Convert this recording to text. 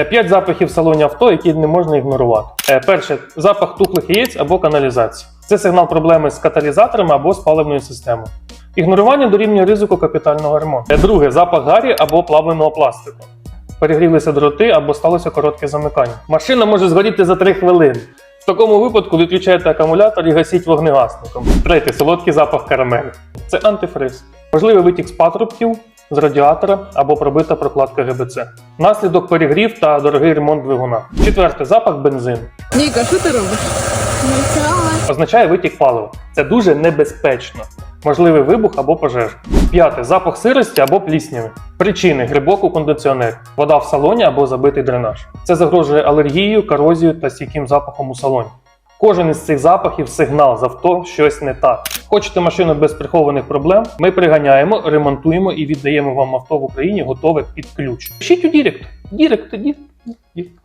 Е, П'ять запахів в салоні авто, які не можна ігнорувати. Е, Перше запах тухлих яєць або каналізації. Це сигнал проблеми з каталізаторами або з паливною системою. Ігнорування дорівнює ризику капітального ремонту. Е, Друге запах гарі або плавленого пластику. Перегрілися дроти або сталося коротке замикання. Машина може згоріти за 3 хвилини. В такому випадку відключайте акумулятор і гасіть вогнегасником. Третє солодкий запах карамелі. Це антифриз. Можливий витік з патрубків, з радіатора або пробита прокладка ГБЦ. Наслідок перегрів та дорогий ремонт двигуна. Четверте запах бензину. Ніка, що ти робиш? Означає витік палива. Це дуже небезпечно. Можливий вибух або пожежа. П'яте запах сирості або плісняви. Причини грибок у кондиціонері, вода в салоні або забитий дренаж. Це загрожує алергією, корозією та стійким запахом у салоні. Кожен із цих запахів сигнал з авто щось не так. Хочете машину без прихованих проблем? Ми приганяємо, ремонтуємо і віддаємо вам авто в Україні готове під ключ. Пишіть у Дірект. Дірект. Дірект.